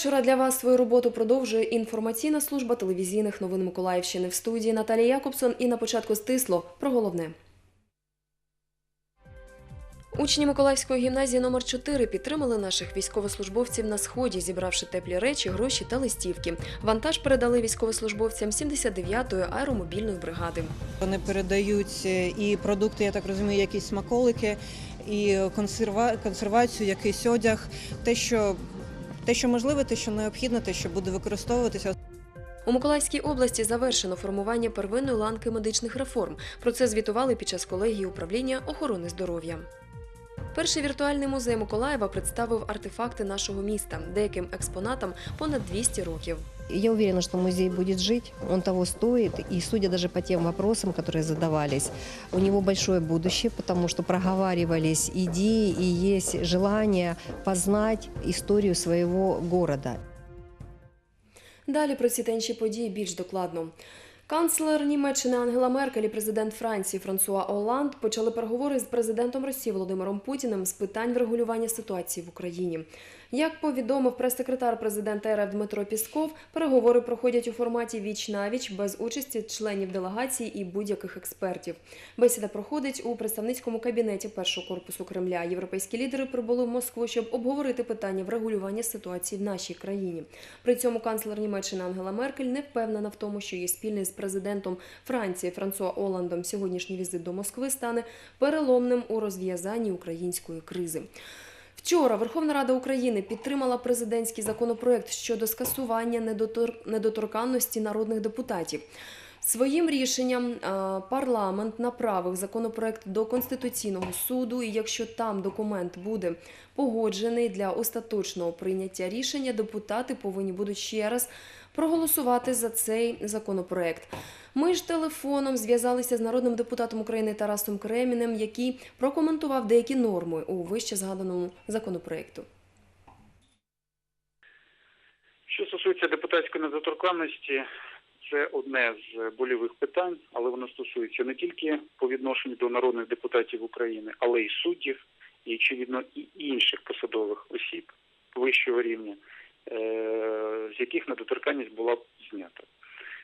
вечора для вас свою роботу продовжує інформаційна служба телевізійних новин Миколаївщини в студії Наталія Якобсон. І на початку стисло про головне. Учні Миколаївської гімназії номер 4 підтримали наших військовослужбовців на сході, зібравши теплі речі, гроші та листівки. Вантаж передали військовослужбовцям 79-ї аеромобільної бригади. Вони передають е, і продукти, я так розумію, якісь смаколики, і консерва... консервацію, якийсь одяг, те, що те, що можливе, те, що необхідно, те, що буде використовуватися. У Миколаївській області завершено формування первинної ланки медичних реформ. Про це звітували під час колегії управління охорони здоров'я. Перший віртуальний музей Миколаєва представив артефакти нашого міста. Деяким експонатам понад 200 років. Я уверена, что музей будет жить, он того стоит, и судя даже по тем вопросам, которые задавались, у него большое будущее, потому что проговаривались идеи и есть желание познать историю своего города. Далі про ці та інші події більш докладно. Канцлер Німеччини Ангела Меркель і президент Франції Франсуа Оланд почали переговори з президентом Росії Володимиром Путіним з питань врегулювання ситуації в Україні. Як повідомив прес-секретар президента РФ Дмитро Пісков, переговори проходять у форматі віч навіч без участі членів делегації і будь-яких експертів. Бесіда проходить у представницькому кабінеті першого корпусу Кремля. Європейські лідери прибули в Москву, щоб обговорити питання врегулювання ситуації в нашій країні. При цьому канцлер Німеччини Ангела Меркель не впевнена в тому, що її спільний з президентом Франції Франсуа Оландом сьогоднішній візит до Москви стане переломним у розв'язанні української кризи. Вчора Верховна Рада України підтримала президентський законопроект щодо скасування недотор... недоторканності народних депутатів. Своїм рішенням парламент направив законопроект до Конституційного суду, і якщо там документ буде погоджений для остаточного прийняття рішення, депутати повинні будуть ще раз проголосувати за цей законопроект. Ми ж телефоном зв'язалися з народним депутатом України Тарасом Кремінем, який прокоментував деякі норми у вище згаданому законопроекту. Що стосується депутатської недоторканності, це одне з больових питань, але воно стосується не тільки по відношенню до народних депутатів України, але й суддів, і очевидно і інших посадових осіб вищого рівня, з яких недоторканність була знята.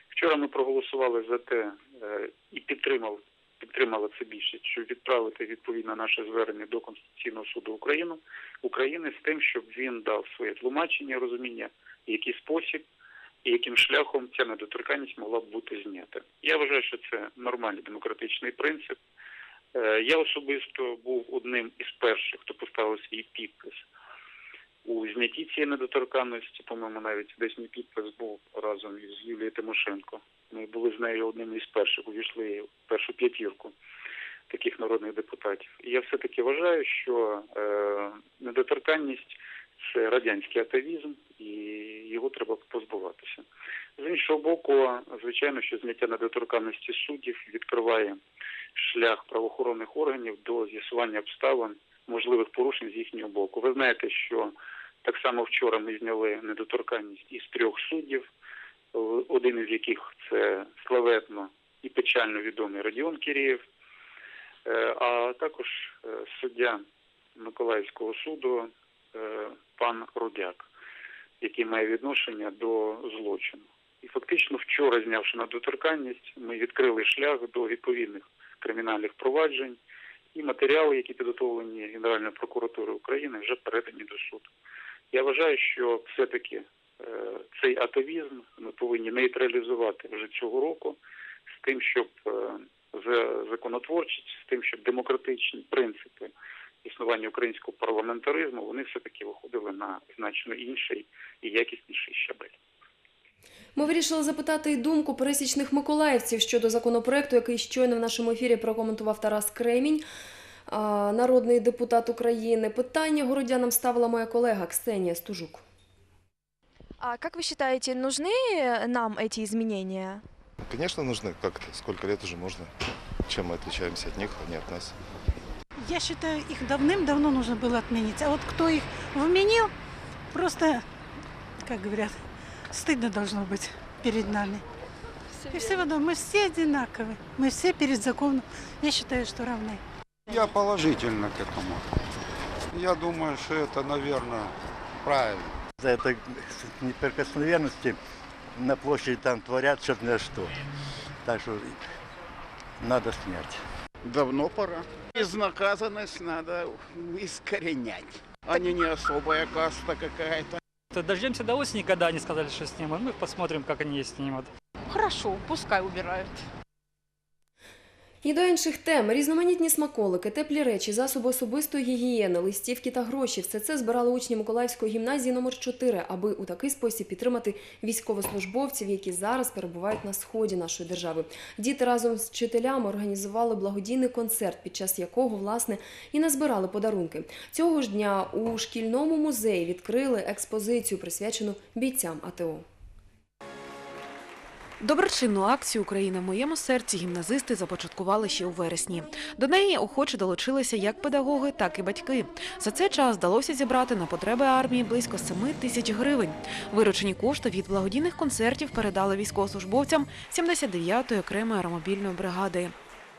Вчора ми проголосували за те е, і підтримав, підтримала це більше, щоб відправити відповідно наше звернення до Конституційного суду України, України з тим, щоб він дав своє тлумачення, розуміння, в який спосіб і яким шляхом ця недоторканність могла б бути знята. Я вважаю, що це нормальний демократичний принцип. Е, Я особисто був одним із перших, хто поставив свій підпис у знятті цієї недоторканності. По-моєму, навіть десь мій підпис був разом із Юлією Тимошенко. Ми були з нею одним із перших, увійшли в першу п'ятірку таких народних депутатів. І я все-таки вважаю, що е, недоторканність це радянський атавізм, і його треба позбуватися. З іншого боку, звичайно, що зняття недоторканності суддів відкриває шлях правоохоронних органів до з'ясування обставин можливих порушень з їхнього боку. Ви знаєте, що так само вчора ми зняли недоторканність із трьох суддів, один із яких це славетно і печально відомий Радіон Кірєєв, Е, а також е, суддя Миколаївського суду е, пан Рудяк, який має відношення до злочину. І фактично вчора, знявши недоторканність, ми відкрили шлях до відповідних кримінальних проваджень і матеріали, які підготовлені Генеральною прокуратурою України, вже передані до суду. Я вважаю, що все-таки е, цей атовізм ми повинні нейтралізувати вже цього року з тим, щоб е, законотворчість, з тим, щоб демократичні принципи існування українського парламентаризму вони все-таки виходили на значно інший і якісніший щабель. Ми вирішили запитати й думку пересічних миколаївців щодо законопроекту, який щойно в нашому ефірі прокоментував Тарас Кремінь, народний депутат України. Питання городянам ставила моя колега Ксенія Стужук. А как вы считаете, нужны нам эти изменения? Конечно, нужны. Как это? Сколько лет уже можно? Чем мы отличаемся от них, они от нас? Я считаю, их давным-давно нужно было отменить. А вот кто их вменил, просто, как говорят, стыдно должно быть перед нами. И все равно мы все одинаковы. Мы все перед законом, я считаю, что равны. Я положительно к этому. Я думаю, что это, наверное, правильно. За этой неприкосновенности на площади там творят что-то на что. Так что надо снять. Давно пора. Безнаказанность надо искоренять. Они не особая каста какая-то. Дождемся до осени, когда они сказали, что снимут. Мы посмотрим, как они снимут. Хорошо, пускай убирают. І до інших тем різноманітні смаколики, теплі речі, засоби особистої гігієни, листівки та гроші. Все це збирали учні Миколаївської гімназії номер 4 аби у такий спосіб підтримати військовослужбовців, які зараз перебувають на сході нашої держави. Діти разом з вчителями організували благодійний концерт, під час якого власне і назбирали подарунки. Цього ж дня у шкільному музеї відкрили експозицію, присвячену бійцям АТО. Доброчинну акцію Україна в моєму серці гімназисти започаткували ще у вересні. До неї охоче долучилися як педагоги, так і батьки. За цей час вдалося зібрати на потреби армії близько 7 тисяч гривень. Виручені кошти від благодійних концертів передали військовослужбовцям 79-ї окремої аеромобільної бригади.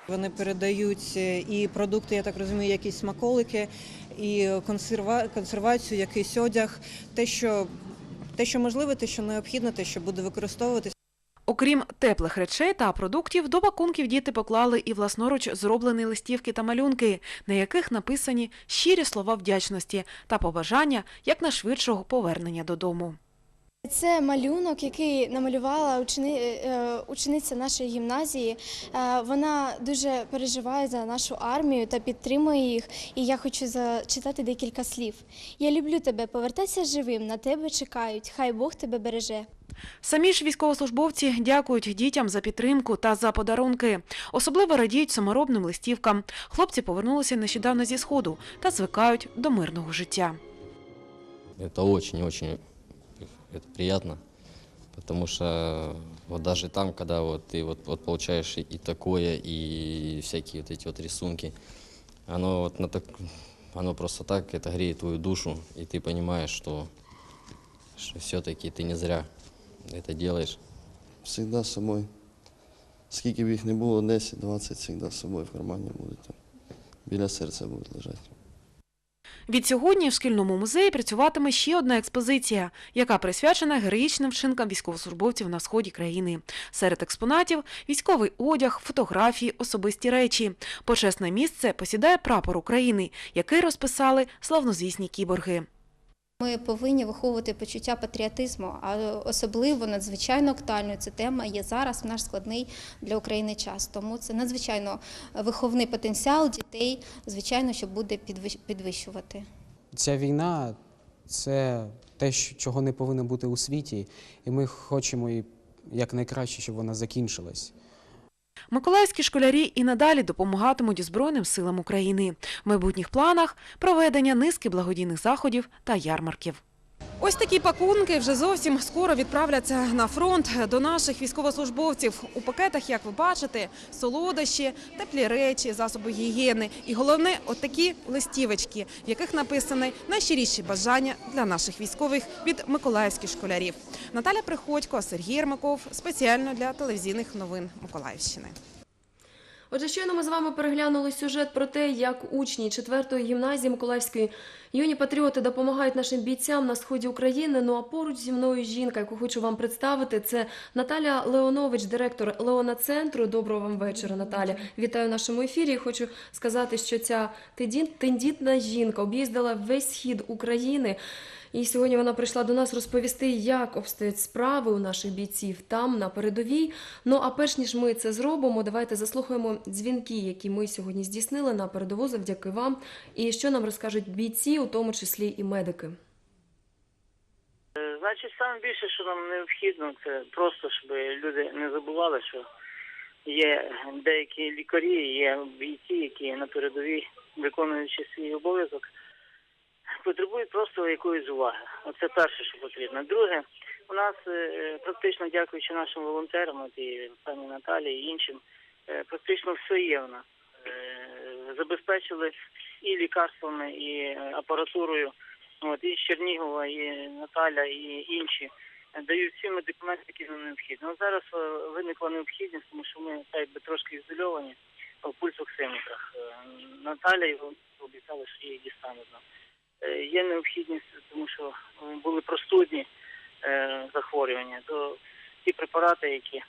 Вони передають е, і продукти, я так розумію, якісь смаколики, і консерва... консервацію, якийсь одяг, те, що те, що можливе, те, що необхідно, те, що буде використовуватись. Окрім теплих речей та продуктів, до пакунків діти поклали і власноруч зроблені листівки та малюнки, на яких написані щирі слова вдячності та побажання якнайшвидшого повернення додому. Це малюнок, який намалювала учени... е, учениця нашої гімназії. Е, Вона дуже переживає за нашу армію та підтримує їх. І я хочу зачитати декілька слів. Я люблю тебе, повертайся живим, на тебе чекають. Хай Бог тебе береже. Самі ж військовослужбовці дякують дітям за підтримку та за подарунки. Особливо радіють саморобним листівкам. Хлопці повернулися нещодавно зі сходу та звикають до мирного життя. Это очень-очень это приятно, потому что вот даже там, когда вот ты вот, вот получаешь и, и такое, и всякие вот эти вот рисунки, оно вот на так, оно просто так, это греет твою душу, и ты понимаешь, что, что все-таки ты не зря это делаешь. Всегда з собою. Скільки б їх не було, 10, 20, завжди з собою в кармані будуть. там. Біля серця будуть лежати. Від сьогодні в шкільному музеї працюватиме ще одна експозиція, яка присвячена героїчним вчинкам військовослужбовців на сході країни. Серед експонатів військовий одяг, фотографії, особисті речі. Почесне місце посідає прапор України, який розписали славнозвісні кіборги. Ми повинні виховувати почуття патріотизму, а особливо надзвичайно актуальною ця тема є зараз в наш складний для України час. Тому це надзвичайно виховний потенціал дітей, звичайно, що буде підвищ- підвищувати. Ця війна це те, чого не повинно бути у світі, і ми хочемо і якнайкраще, щоб вона закінчилась. Миколаївські школярі і надалі допомагатимуть Збройним силам України. В майбутніх планах проведення низки благодійних заходів та ярмарків. Ось такі пакунки вже зовсім скоро відправляться на фронт до наших військовослужбовців. У пакетах, як ви бачите, солодощі, теплі речі, засоби гігієни і головне, от такі листівочки, в яких написані найщиріші бажання для наших військових від миколаївських школярів. Наталя Приходько, Сергій Єрмаков спеціально для телевізійних новин Миколаївщини. Отже, щойно ми з вами переглянули сюжет про те, як учні 4-ї гімназії Миколаївської юні патріоти допомагають нашим бійцям на сході України. Ну а поруч зі мною жінка, яку хочу вам представити, це Наталя Леонович, директор Леона Центру. Доброго вам вечора, Наталя. Вітаю в нашому ефірі. Хочу сказати, що ця тендітна жінка об'їздила весь схід України. І сьогодні вона прийшла до нас розповісти, як обстоять справи у наших бійців там на передовій. Ну а перш ніж ми це зробимо, давайте заслухаємо дзвінки, які ми сьогодні здійснили на передову завдяки вам. І що нам розкажуть бійці, у тому числі і медики. Значить, саме більше, що нам необхідно, це просто, щоб люди не забували, що є деякі лікарі, є бійці, які на передовій, виконуючи свій обов'язок, потребують просто якоїсь уваги. Оце перше, що потрібно. Друге, у нас е, практично дякуючи нашим волонтерам, і пані Наталі і іншим, е, практично все є в нас. Е, Забезпечили і лікарствами, і е, апаратурою. От і Чернігова, і Наталя, і інші е, дають всі медикаменти, які нам необхідні. Ну зараз е, виникла необхідність, тому що ми так якби трошки ізольовані в пульсоксиметрах. Е, Наталя його обіцяла, що її дістануть нам. Е, є необхідність, тому що е, були простудні е, захворювання, то ті препарати, які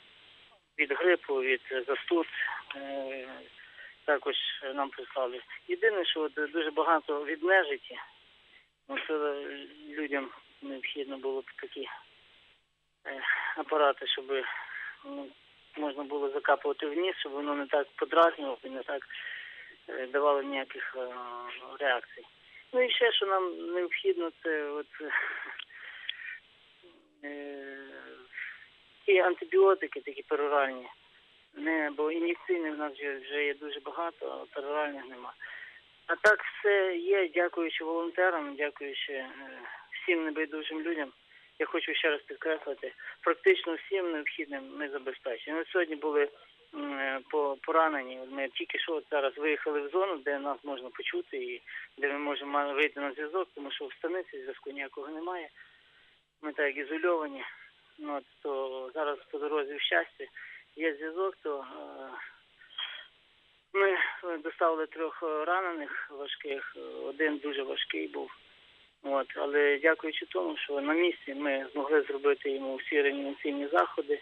від грипу, від застуд, також нам прислали. Єдине, що от дуже багато від нежиті, ну, це людям необхідно було б такі апарати, щоб ну, можна було закапувати вниз, щоб воно не так подразнювало і не так давало ніяких реакцій. Ну і ще, що нам необхідно, це от е, ті антибіотики, такі пероральні. Не, бо ін'єкційних в нас вже, є дуже багато, а пероральних нема. А так все є, дякуючи волонтерам, дякуючи е, всім небайдужим людям. Я хочу ще раз підкреслити, практично всім необхідним ми забезпечені. От сьогодні були поранені. Ми тільки що зараз виїхали в зону, де нас можна почути і де ми можемо вийти на зв'язок, тому що в станиці зв'язку ніякого немає. Ми так ізольовані. Ну, то зараз по дорозі в щастя є зв'язок, то е, ми е, доставили трьох е, ранених важких, е, один дуже важкий був. От, але дякуючи тому, що на місці ми змогли зробити йому всі реанімаційні заходи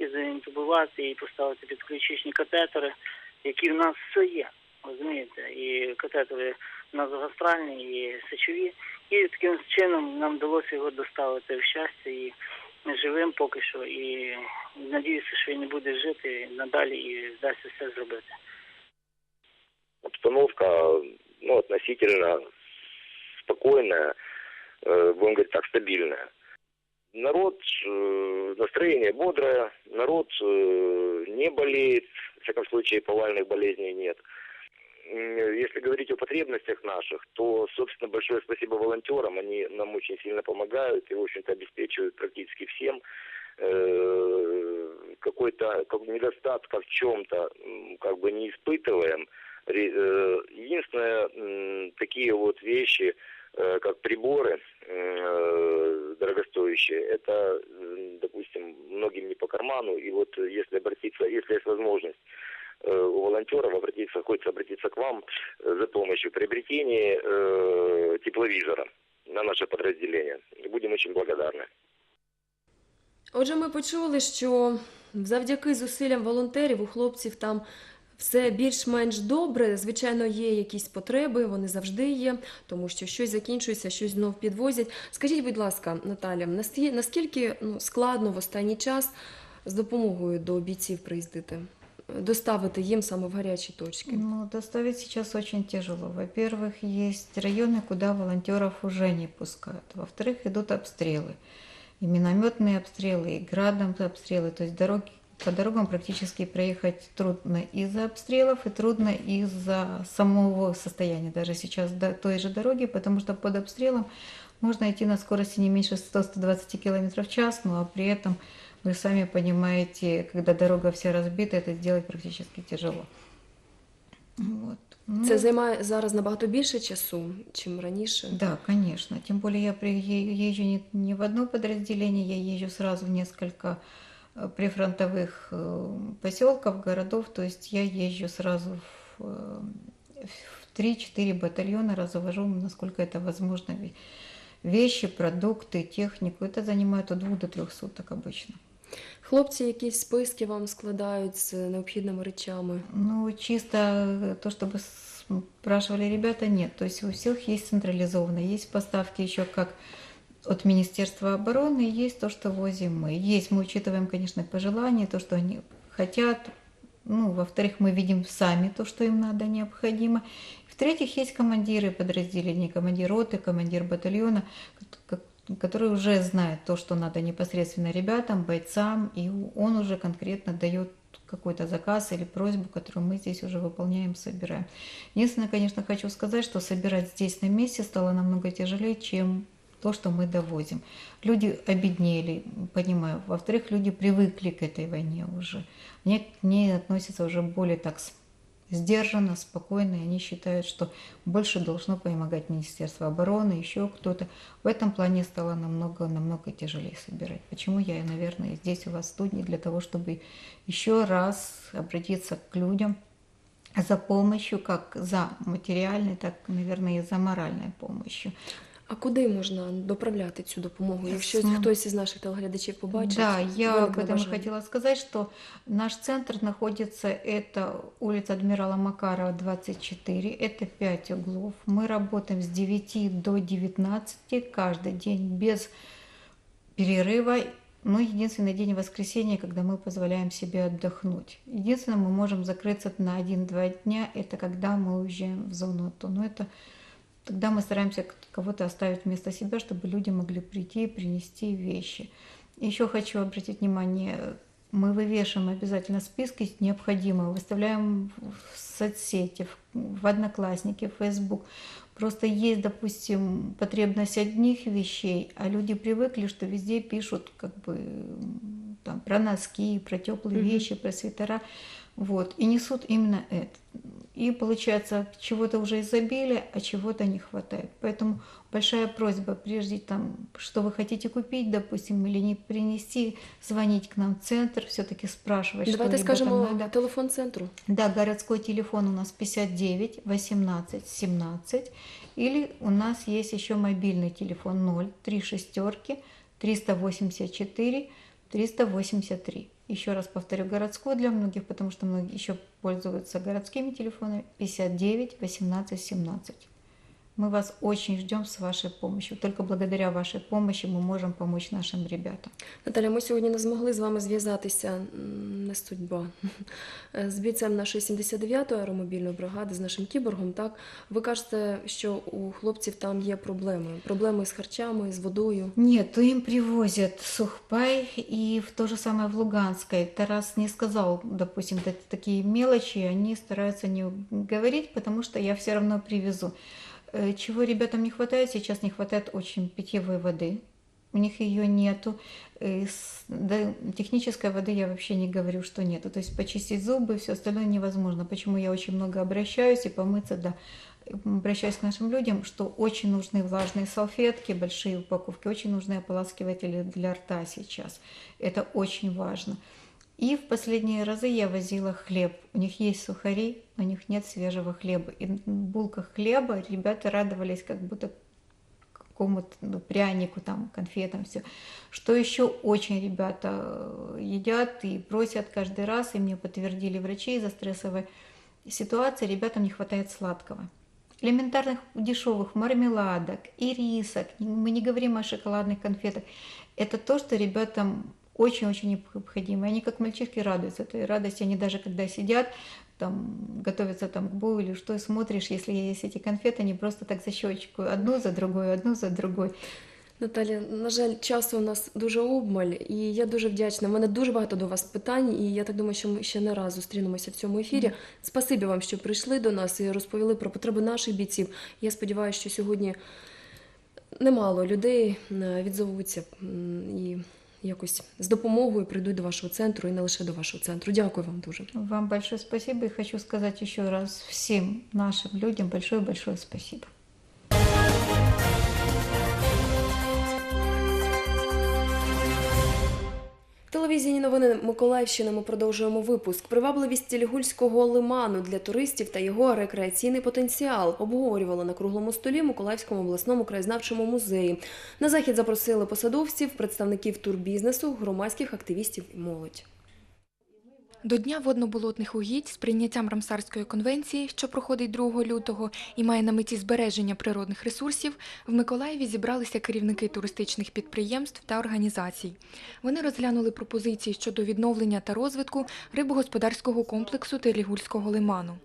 і заінтубувати, і поставити підключичні катетери, які в нас все є. Розумієте, і катетери назогастральні, і сечові. І таким чином нам вдалося його доставити в щастя і живим поки що. І надіюся, що він не буде жити надалі і вдасться все зробити. обстановка ну, относительно спокойная, э, будем говорить так, стабильная. Народ, э, настроение бодрое, народ э, не болеет, в всяком случае повальных болезней нет. Если говорить о потребностях наших, то, собственно, большое спасибо волонтерам, они нам очень сильно помогают и, в общем-то, обеспечивают практически всем э, какой-то как бы недостатка в чем-то как бы не испытываем. Единственное, такие вот вещи, как приборы э, дорогостоящие, это, м, допустим, многим не по карману. И вот э, если обратиться, если есть возможность э, у волонтеров обратиться, хочется обратиться к вам э, за помощью в приобретении э, тепловизора на наше подразделение. Будем очень благодарны. Отже, ми почули, що завдяки зусиллям волонтерів у хлопців там все більш-менш добре. Звичайно, є якісь потреби, вони завжди є, тому що щось закінчується, щось знов підвозять. Скажіть, будь ласка, Наталя, насті- наскільки ну, складно в останній час з допомогою до бійців приїздити, доставити їм саме в гарячі точки? Ну, доставить сейчас очень тяжело. Во-первых, есть районы, куда волонтеров уже не пускают. Во-вторых, идут обстрелы. И минометные обстрелы, и градом обстрелы. То есть дороги, по дорогам практически проехать трудно из-за обстрелов и трудно из-за самого состояния даже сейчас до той же дороги, потому что под обстрелом можно идти на скорости не меньше 100-120 км в час, ну а при этом вы сами понимаете, когда дорога вся разбита, это сделать практически тяжело. Вот. Ну, Це займає зараз набагато більше часу, чим раніше. Да, конечно. Тем более я при- е- езжу не, не в одно подразделение, я езжу сразу в несколько э, прифронтовых э, поселков, городов. То есть я езжу сразу в, э, в 3-4 батальона, разовожу, насколько это возможно, ве- вещи, продукты, технику. Это занимает от двух до трех суток обычно. Хлопці якісь списки вам складають з необхідними речами. Ну, чисто э, то, чтобы спрашивали ребята, нет. То есть у всех есть централизованно. Есть поставки еще как от Министерства обороны, есть то, что возим мы. Есть, мы учитываем, конечно, пожелания, то, что они хотят. Ну, во-вторых, мы видим сами то, что им надо, необходимо. В-третьих, есть командиры подразделений, командир роты, командир батальона, ко- который уже знает то, что надо непосредственно ребятам, бойцам, и он уже конкретно дает какой-то заказ или просьбу, которую мы здесь уже выполняем, собираем. Единственное, конечно, хочу сказать, что собирать здесь на месте стало намного тяжелее, чем то, что мы довозим. Люди обеднели, понимаю. Во-вторых, люди привыкли к этой войне уже. Они к ней относятся уже более так сдержанно, спокойно, и они считают, что больше должно помогать Министерство обороны, еще кто-то. В этом плане стало намного-намного тяжелее собирать. Почему я, наверное, здесь у вас в студии, для того, чтобы еще раз обратиться к людям, за помощью, как за материальной, так, наверное, и за моральной помощью. А куди можна доправляти цю допомогу? Якщо хтось із наших телеглядачів побачить, Да, я об этом хотела сказать, что наш центр находится, это улица Адмирала Макарова, 24, это 5 углов. Мы работаем с 9 до 19 каждый день без перерыва. Ну, единственный день воскресенья, когда мы позволяем себе отдохнуть. Единственное, мы можем закрыться на 1-2 дня, это когда мы уезжаем в зону АТО. Но это тогда мы стараемся кого-то оставить вместо себя, чтобы люди могли прийти и принести вещи. Еще хочу обратить внимание, мы вывешиваем обязательно списки необходимые, выставляем в соцсети, в Одноклассники, в Facebook. Просто есть, допустим, потребность одних вещей, а люди привыкли, что везде пишут как бы там, про носки, про теплые Мгм. вещи, про свитера. Вот, и несут именно это. И получается, чего-то уже изобилие, а чего-то не хватает. Поэтому большая просьба, прежде там, что вы хотите купить, допустим, или не принести, звонить к нам в центр, все-таки спрашивать, что Давайте ребятам скажемо надо. телефон центру. Да, городской телефон у нас 59 18 17. Или у нас есть еще мобильный телефон 0 3 шестерки 384 383. Еще раз повторю, городской для многих, потому что многие еще пользуются городскими телефонами 59 18 17. Мы вас очень ждем с вашей помощью. Только благодаря вашей помощи мы можем помочь нашим ребятам. Наталя, ми сьогодні не змогли з вами зв'язатися, не судьба, з бійцем нашої 79-ї аеромобільної бригади, з нашим кіборгом. Так ви кажете, що у хлопців там є проблеми, проблеми з харчами, з водою. Нет, то им привозят сухпай, и в то же самое в Луганской. Тарас не сказал, допустим, та- такие мелочи, они стараются не говорить, потому что я все равно привезу. Э, Чего ребятам не хватает? Сейчас не хватает очень питьевой воды. У них ее нету. Э, да, технической воды я вообще не говорю, что нету. То есть почистить зубы, все остальное невозможно. Почему я очень много обращаюсь и помыться, да. Обращаюсь к нашим людям, что очень нужны влажные салфетки, большие упаковки, очень нужны ополаскиватели для рта сейчас. Это очень важно. И в последние разы я возила хлеб. У них есть сухари, у них нет свежего хлеба. И булка хлеба, ребята радовались как будто какому-то ну, прянику, там, конфетам, все. Что еще очень ребята э, едят и просят каждый раз, и мне подтвердили врачи из-за стрессовой ситуации, ребятам не хватает сладкого. Элементарных дешевых мармеладок, ирисок, мы не говорим о шоколадных конфетах. Это то, что ребятам очень-очень необходимо. И Они как мальчишки радуются этой радости. Они даже когда сидят, там, готовятся там к бою или что, и смотришь, если есть эти конфеты, они просто так за щечку, одну за другой, одну за другой. Наталя, на жаль, часу у нас дуже обмаль, і я дуже вдячна. У мене дуже багато до вас питань, і я так думаю, що ми ще не раз зустрінемося в цьому ефірі. Спасибі вам, що прийшли до нас і розповіли про потреби наших бійців. Я сподіваюся, що сьогодні немало людей е, відзовуться м, і якось з допомогою прийдуть до вашого центру і не лише до вашого центру. Дякую вам дуже. Вам большое спасибо и хочу сказать еще раз всем нашим людям большое-большое спасибо. Телевізійні новини Миколаївщини ми продовжуємо випуск. Привабливість Тілігульського лиману для туристів та його рекреаційний потенціал обговорювали на круглому столі Миколаївському обласному краєзнавчому музеї. На захід запросили посадовців, представників турбізнесу, громадських активістів і молодь. До Дня водноболотних угідь з прийняттям Рамсарської конвенції, що проходить 2 лютого і має на меті збереження природних ресурсів, в Миколаєві зібралися керівники туристичних підприємств та організацій. Вони розглянули пропозиції щодо відновлення та розвитку рибогосподарського комплексу Телігульського лиману.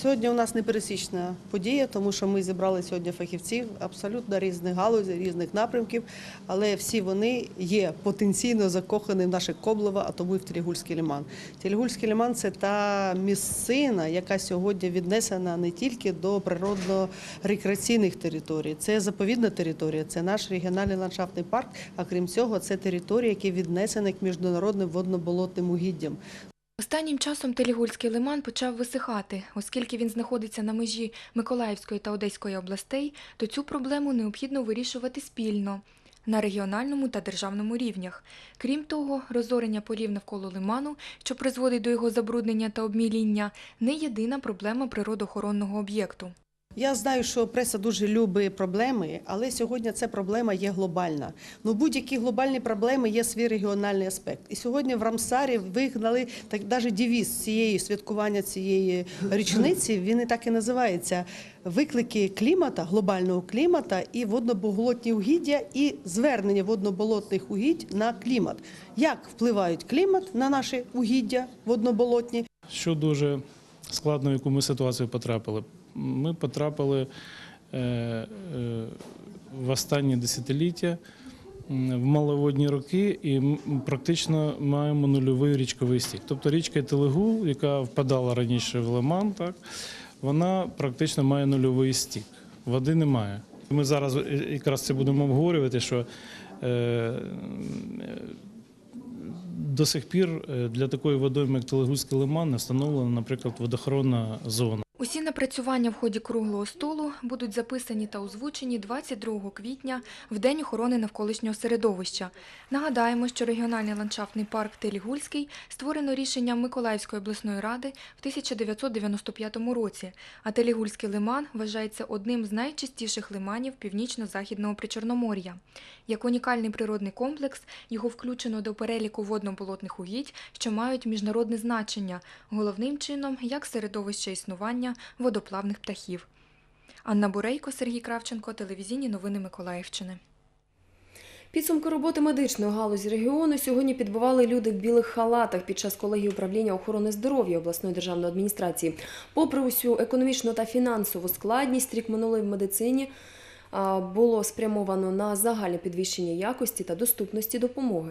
Сьогодні у нас непересічна подія, тому що ми зібрали сьогодні фахівців абсолютно різних галузей, різних напрямків, але всі вони є потенційно закохані в наше Коблево, а тому і в Телігульський лиман. Телігульський лиман це та місцина, яка сьогодні віднесена не тільки до природно-рекреаційних територій, це заповідна територія, це наш регіональний ландшафтний парк. А крім цього, це територія, які віднесені к міжнародним водно-болотним угіддям. Останнім часом Телігульський лиман почав висихати, оскільки він знаходиться на межі Миколаївської та Одеської областей, то цю проблему необхідно вирішувати спільно. на регіональному та державному рівнях. Крім того, розорення полів навколо лиману, що призводить до його забруднення та обміління, не єдина проблема природоохоронного об'єкту. Я знаю, що преса дуже любить проблеми, але сьогодні ця проблема є глобальна. Ну будь-які глобальні проблеми є свій регіональний аспект. І сьогодні в Рамсарі вигнали так, навіть девіз цієї святкування цієї річниці. Він і так і називається виклики клімата, глобального клімата і водноболотні угіддя, і звернення водноболотних угідь на клімат. Як впливають клімат на наші угіддя водноболотні? Що дуже складно, в яку ми ситуацію потрапили. Ми потрапили е, е, в останні десятиліття в маловодні роки і практично маємо нульовий річковий стік. Тобто річка Телегу, яка впадала раніше в Лиман, так, вона практично має нульовий стік. Води немає. Ми зараз е, якраз це будемо обговорювати, що до сих пір е, для такої водойми, як Телегузький лиман, встановлена, наприклад, водохоронна зона. Усі напрацювання в ході круглого столу будуть записані та озвучені 22 квітня в День охорони навколишнього середовища. Нагадаємо, що регіональний ландшафтний парк Телігульський створено рішенням Миколаївської обласної ради в 1995 році, а Телігульський лиман вважається одним з найчистіших лиманів північно-західного Причорномор'я. Як унікальний природний комплекс, його включено до переліку водно-болотних угідь, що мають міжнародне значення, головним чином як середовище існування водоплавних птахів. Анна Бурейко, Сергій Кравченко, телевізійні новини Миколаївщини. Підсумки роботи медичної галузі регіону сьогодні підбивали люди в білих халатах під час колегії управління охорони здоров'я обласної державної адміністрації. Попри усю економічну та фінансову складність, рік минулий в медицині було спрямовано на загальне підвищення якості та доступності допомоги.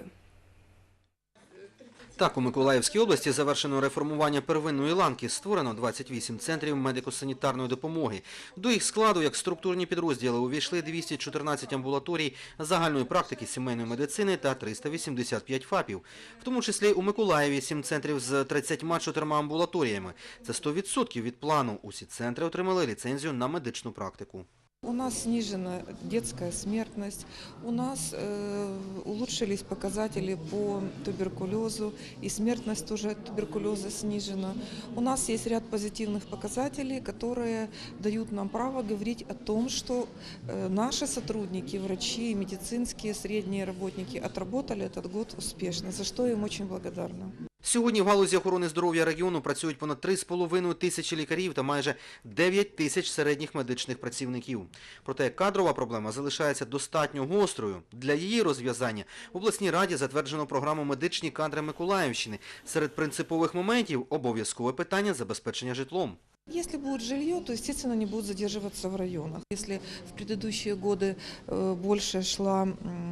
Так, у Миколаївській області завершено реформування первинної ланки. Створено 28 центрів медико-санітарної допомоги. До їх складу, як структурні підрозділи, увійшли 214 амбулаторій загальної практики сімейної медицини та 385 ФАПів. В тому числі у Миколаєві 7 центрів з 34 амбулаторіями. Це 100% від плану. Усі центри отримали ліцензію на медичну практику. У нас снижена детская смертность, у нас э, улучшились показатели по туберкулезу, и смертность тоже от туберкулеза снижена. У нас есть ряд позитивных показателей, которые дают нам право говорить о том, что э, наши сотрудники, врачи, медицинские, средние работники отработали этот год успешно, за что им очень благодарна. Сьогодні в галузі охорони здоров'я регіону працюють понад 3,5 тисячі лікарів та майже 9 тисяч середніх медичних працівників. Проте кадрова проблема залишається достатньо гострою. Для її розв'язання в обласній раді затверджено програму «Медичні кадри Миколаївщини». Серед принципових моментів – обов'язкове питання забезпечення житлом. Если будет жилье, то, естественно, они будут задерживаться в районах. Если в предыдущие годы э, больше шла, м, обесп-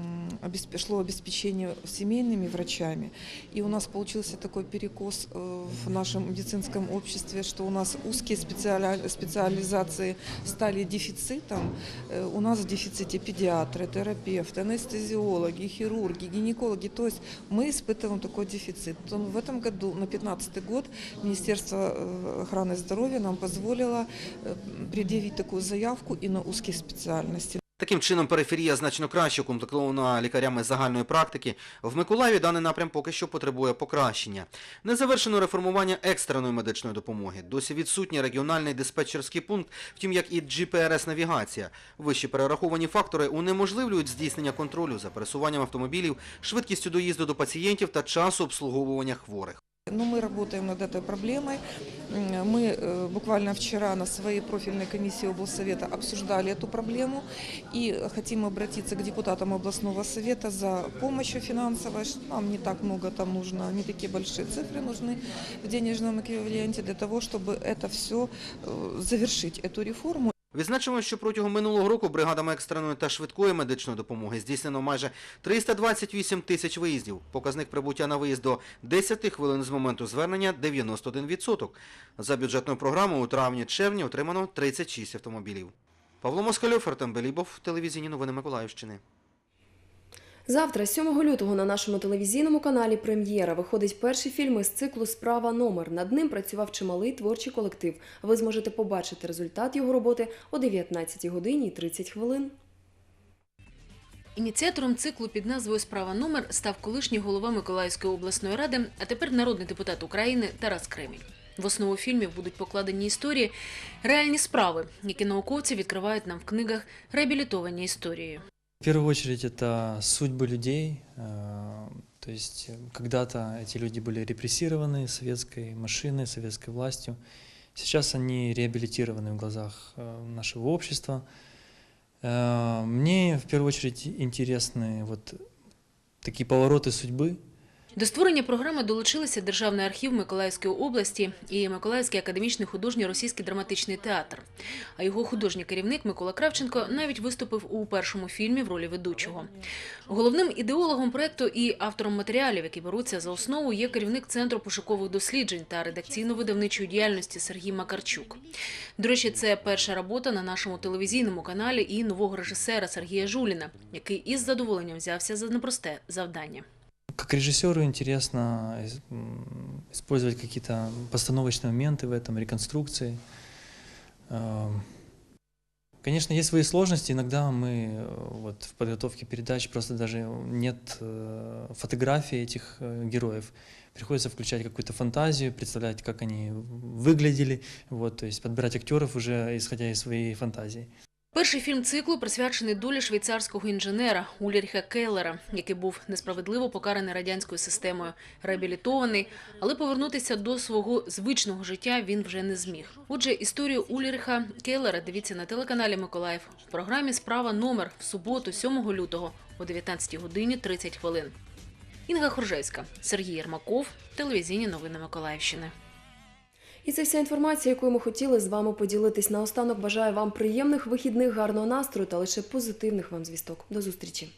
шло обеспечение семейными врачами, и у нас получился такой перекос э, в нашем медицинском обществе, что у нас узкие специаля- специализации стали дефицитом, э, у нас в дефиците педиатры, терапевты, анестезиологи, хирурги, гинекологи. То есть мы испытываем такой дефицит. То в этом году, на 2015 год, Министерство э, охраны здоровья нам позволило э, предъявить такую заявку и на узкие специальности. Таким чином, периферія значно краще укомплектована лікарями загальної практики. В Миколаєві даний напрям поки що потребує покращення. Не завершено реформування екстреної медичної допомоги. Досі відсутній регіональний диспетчерський пункт, втім як і GPRS-навігація. Вищі перераховані фактори унеможливлюють здійснення контролю за пересуванням автомобілів, швидкістю доїзду до пацієнтів та часу обслуговування хворих. Но мы работаем над этой проблемой. М, Мы э, буквально вчера на своей профильной комиссии облсовета обсуждали эту проблему и хотим обратиться к депутатам областного совета за помощью финансовой. Ш- Нам не так много там нужно, не такие большие цифры нужны в денежном эквиваленте для того, чтобы это все завершить, эту реформу. Відзначимо, що протягом минулого року бригадами екстреної та швидкої медичної допомоги здійснено майже 328 тисяч виїздів. Показник прибуття на виїзд до 10 хвилин з моменту звернення 91%. За бюджетною програмою у травні-червні отримано 36 автомобілів. Павло Москальов, Артем Белібов, телевізійні новини Миколаївщини. Завтра, 7 лютого, на нашому телевізійному каналі Прем'єра виходить перший фільм із циклу Справа номер. Над ним працював чималий творчий колектив. Ви зможете побачити результат його роботи о 19 годині 30 хвилин. Ініціатором циклу під назвою Справа номер став колишній голова Миколаївської обласної ради, а тепер народний депутат України Тарас Кремінь. В основу фільмів будуть покладені історії, реальні справи, які науковці відкривають нам в книгах реабілітовані історії. В первую очередь это судьбы людей. э, То есть э, когда-то эти люди были репрессированы советской машиной, советской властью. Сейчас они реабилитированы в глазах э, нашего общества. Мне в первую очередь интересны вот такие повороты судьбы, До створення програми долучилися Державний архів Миколаївської області і Миколаївський академічний художній російський драматичний театр. А його художній керівник Микола Кравченко навіть виступив у першому фільмі в ролі ведучого. Головним ідеологом проекту і автором матеріалів, які беруться за основу, є керівник центру пошукових досліджень та редакційно-видавничої діяльності Сергій Макарчук. До речі, це перша робота на нашому телевізійному каналі і нового режисера Сергія Жуліна, який із задоволенням взявся за непросте завдання. Как режиссеру интересно использовать какие-то постановочные моменты в этом, реконструкции. Эм, Конечно, есть свои сложности. Иногда мы э, вот в подготовке передач просто даже нет э, фотографий этих э, героев. Приходится включать какую-то фантазию, представлять, как они выглядели, вот, то есть подбирать актеров уже исходя из своей фантазии. Перший фільм циклу присвячений долі швейцарського інженера Ульріха Келлера, який був несправедливо покараний радянською системою, реабілітований, але повернутися до свого звичного життя він вже не зміг. Отже, історію Ульріха Келлера дивіться на телеканалі Миколаїв в програмі Справа номер в суботу, 7 лютого о 19 годині 30 хвилин. Інга Хоржевська, Сергій Єрмаков, телевізійні новини Миколаївщини. І це вся інформація, якою ми хотіли з вами поділитись. Наостанок бажаю вам приємних вихідних, гарного настрою та лише позитивних вам звісток. До зустрічі!